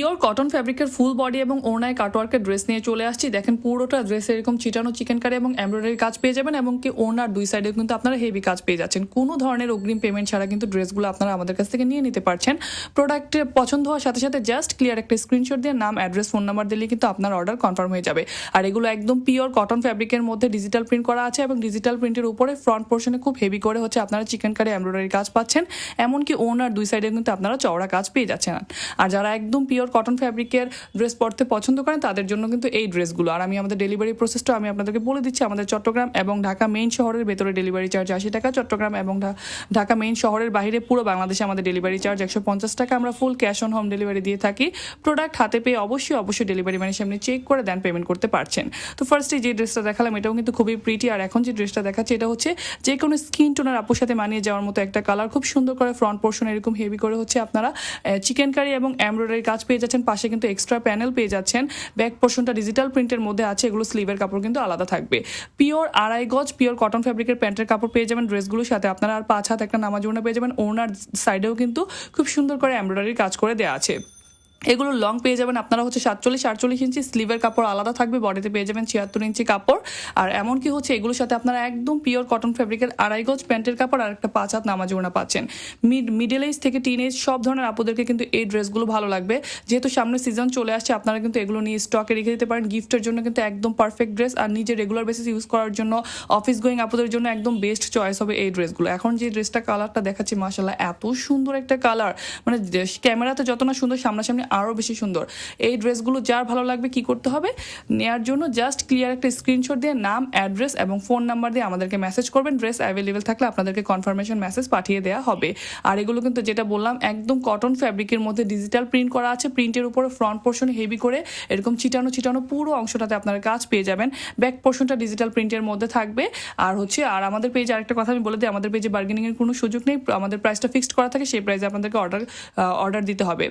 Pure cotton ফ্যাব্রিকের full body এবং ওড়নায় কাটওয়ার্কের dress নিয়ে চলে আসছি। দেখেন পুরোটা ড্রেস এরকম চিটানো চিকেন কারি এবং এমব্রয়ডারি কাজ পেয়ে যাবেন এবং কি ওড়নার দুই সাইডে কিন্তু আপনারা হেভি কাজ পেয়ে যাচ্ছেন। কোনো ধরনের অগ্রিম পেমেন্ট ছাড়া কিন্তু ড্রেসগুলো আপনারা আমাদের কাছ থেকে নিয়ে নিতে পারছেন। প্রোডাক্টের পছন্দ হওয়ার সাথে সাথে জাস্ট ক্লিয়ার একটা স্ক্রিনশট দিয়ে নাম অ্যাড্রেস ফোন নাম্বার দিলে কিন্তু আপনার অর্ডার কনফার্ম হয়ে যাবে। আর এগুলো একদম পিওর কটন ফ্যাব্রিকের মধ্যে ডিজিটাল প্রিন্ট করা আছে এবং ডিজিটাল প্রিন্টের উপরে ফ্রন্ট পোর্শনে খুব হেভি করে হচ্ছে আপনারা চিকেন কারি এমব্রয়ডারি কাজ পাচ্ছেন। এমনকি ওনার দুই সাইডে কিন্তু আপনারা চওড়া কাজ পেয়ে যাচ্ছেন। আর যারা একদম পিওর কটন ফ্যাব্রিকের ড্রেস পরতে পছন্দ করেন, তাদের জন্য কিন্তু এই ড্রেসগুলো আর আমি আমাদের ডেলিভারি প্রসেসটা আমি আপনাদেরকে বলে দিচ্ছি, আমাদের চট্টগ্রাম এবং ঢাকা মেইন শহরের ভেতরে ডেলিভারি চার্জ আশি টাকা, চট্টগ্রাম এবং ঢাকা মেইন শহরের বাইরে পুরো বাংলাদেশে আমাদের ডেলিভারি চার্জ একশো পঞ্চাশ টাকা। আমরা full cash on home delivery দিয়ে থাকি। প্রোডাক্ট হাতে পেয়ে অবশ্যই অবশ্যই ডেলিভারি মানে সামনে চেক করে দেন পেমেন্ট করতে পারছেন। তো ফার্স্টে যে ড্রেসটা দেখালাম, এটাও কিন্তু খুবই প্রিটি আর এখন যে ড্রেসটা দেখাচ্ছে, এটা হচ্ছে যে কোনো স্কিন টোনার আপুর সাথে মানিয়ে যাওয়ার মতো একটা কালার খুব সুন্দর করে ফ্রন্ট পোর্শন এরকম হেভি করে হচ্ছে আপনারা চিকেন কারি এবং এমব্রয়ডারি কাজ পেয়ে যাচ্ছেন, পাশে কিন্তু এক্সট্রা প্যানেল পেয়ে যাচ্ছেন। ব্যাক পোর্শনটা ডিজিটাল প্রিন্টের মধ্যে আছে, এগুলো স্লিভের কাপড় কিন্তু আলাদা থাকবে। পিওর আড়াই গজ পিওর কটন ফ্যাব্রিকের প্যান্টের কাপড় পেয়ে যাবেন ড্রেসগুলোর সাথে। আপনারা আর পাঁচ হাত একটা নামাজ পেয়ে যাবেন। ওনার সাইডেও কিন্তু খুব সুন্দর করে এমব্রয়ডারির কাজ করে দেওয়া আছে। এগুলো লং পেয়ে যাবেন আপনারা হচ্ছে সাতচল্লিশ, আটচল্লিশ ইঞ্চি স্লিভের কাপড় আলাদা থাকবে বডিতে পেয়ে যাবেন ছিয়াত্তর ইঞ্চি কাপড়। আর এমনকি হচ্ছে এগুলোর সাথে আপনারা একদম পিওর কটন ফেব্রিকের আড়াই গজ প্যান্টের কাপড় আর একটা পাঁচ হাত নামাজ ওড়না পাচ্ছেন। মিড মিডল এজ থেকে টিন এজ সব ধরনের আপুদেরকে কিন্তু এই ড্রেসগুলো ভালো লাগবে। যেহেতু সামনে সিজন চলে আসছে, আপনারা কিন্তু এগুলো নিয়ে স্টকে রেখে দিতে পারেন। গিফটের জন্য কিন্তু একদম পারফেক্ট ড্রেস আর নিজে রেগুলার বেসিস ইউজ করার জন্য অফিস গোয়িং আপুদের জন্য একদম বেস্ট চয়েস হবে এই ড্রেসগুলো। এখন যে ড্রেসটা কালারটা দেখাচ্ছি মাসাল্লাহ এত সুন্দর একটা কালার মানে ক্যামেরাতে যত না সুন্দর, সামনাসামনি আরও বেশি সুন্দর। এই ড্রেসগুলো যার ভালো লাগবে কি করতে হবে, নেয়ার জন্য জাস্ট ক্লিয়ার একটা স্ক্রিনশট দিয়ে নাম অ্যাড্রেস এবং ফোন নাম্বার দিয়ে আমাদেরকে মেসেজ করবেন। ড্রেস অ্যাভেলেবেল থাকলে আপনাদেরকে কনফার্মেশন মেসেজ পাঠিয়ে দেওয়া হবে। আর এগুলো কিন্তু যেটা বললাম, একদম কটন ফ্যাব্রিকের মধ্যে ডিজিটাল প্রিন্ট করা আছে। প্রিন্টের উপরে ফ্রন্ট পোর্শন হেভি করে এরকম চিটানো চিটানো পুরো অংশটাতে আপনারা কাজ পেয়ে যাবেন। ব্যাক পোর্শনটা ডিজিটাল প্রিন্টের মধ্যে থাকবে। আর হচ্ছে, আর আমাদের পেজে আরেকটা কথা আমি বলে দিই, আমাদের পেজে বার্গেনিংয়ের কোনো সুযোগ নেই। আমাদের প্রাইসটা ফিক্সড করা থাকে, সেই প্রাইসে আপনাদেরকে অর্ডার অর্ডার দিতে হবে।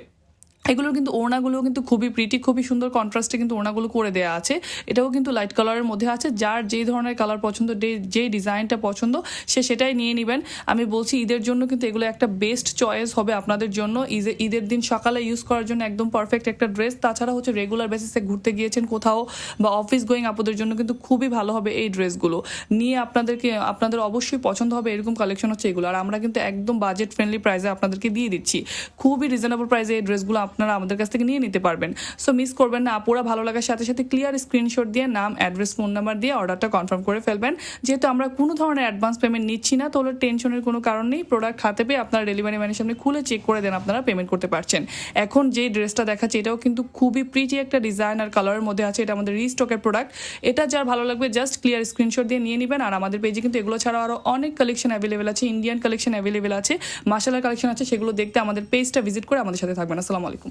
এগুলোর কিন্তু ওড়নাগুলো কিন্তু খুবই প্রিটি খুবই সুন্দর কন্ট্রাস্টে কিন্তু ওড়নাগুলো করে দেওয়া আছে। এটাও কিন্তু লাইট কালারের মধ্যে আছে। যার যেই ধরনের কালার পছন্দ, যে- যেই ডিজাইনটা পছন্দ, সে সেটাই নিয়ে নেবেন। আমি বলছি ঈদের জন্য কিন্তু এগুলো একটা বেস্ট চয়েস হবে আপনাদের জন্য। ঈদে- ঈদের দিন সকালে ইউজ করার জন্য একদম পারফেক্ট একটা ড্রেস তাছাড়া হচ্ছে রেগুলার বেসিসে ঘুরতে গিয়েছেন কোথাও বা অফিস গোয়িং আপনাদের জন্য কিন্তু খুবই ভালো হবে এই ড্রেসগুলো নিয়ে আপনাদেরকে, আপনাদের অবশ্যই পছন্দ হবে এরকম কালেকশন হচ্ছে এগুলো। আর আমরা কিন্তু একদম বাজেট ফ্রেন্ডলি প্রাইসে আপনাদেরকে দিয়ে দিচ্ছি। খুবই রিজনেবল প্রাইসে এই ড্রেসগুলো আপনারা আমাদের কাছ থেকে নিয়ে নিতে পারবেন। সো মিস করবেন না, আপুরা ভালো লাগার সাথে সাথে ক্লিয়ার স্ক্রিনশট দিয়ে, নাম অ্যাড্রেস ফোন নাম্বার দিয়ে অর্ডারটা কনফার্ম করে ফেলবেন। যেহেতু আমরা কোনো ধরনের অ্যাডভান্স পেমেন্ট নিচ্ছি না তাহলে টেনশনের কোনো কারণ নেই। প্রোডাক্ট হাতে পেয়ে আপনারা ডেলিভারি ম্যানের সামনে খুলে চেক করে দেন আপনারা পেমেন্ট করতে পারছেন। এখন যে ড্রেসটা দেখাচ্ছে, এটাও কিন্তু খুবই প্রিটি একটা ডিজাইন আর কালারের মধ্যে আছে। এটা আমাদের রিস্টকের প্রোডাক্ট এটা যার ভালো লাগবে জাস্ট ক্লিয়ার স্ক্রিনশট দিয়ে নিয়ে নেবেন। আর আমাদের পেজে কিন্তু এগুলো ছাড়াও আরও অনেক কালেকশন অ্যাভেলেবেল আছে ইন্ডিয়ান কালেকশন অ্যাভেলেবেল আছে মাসালার কালেকশন আছে, সেগুলো দেখতে আমাদের পেজটা ভিজিট করে আমাদের সাথে থাকবেন। আসসালামু আলাইকুম।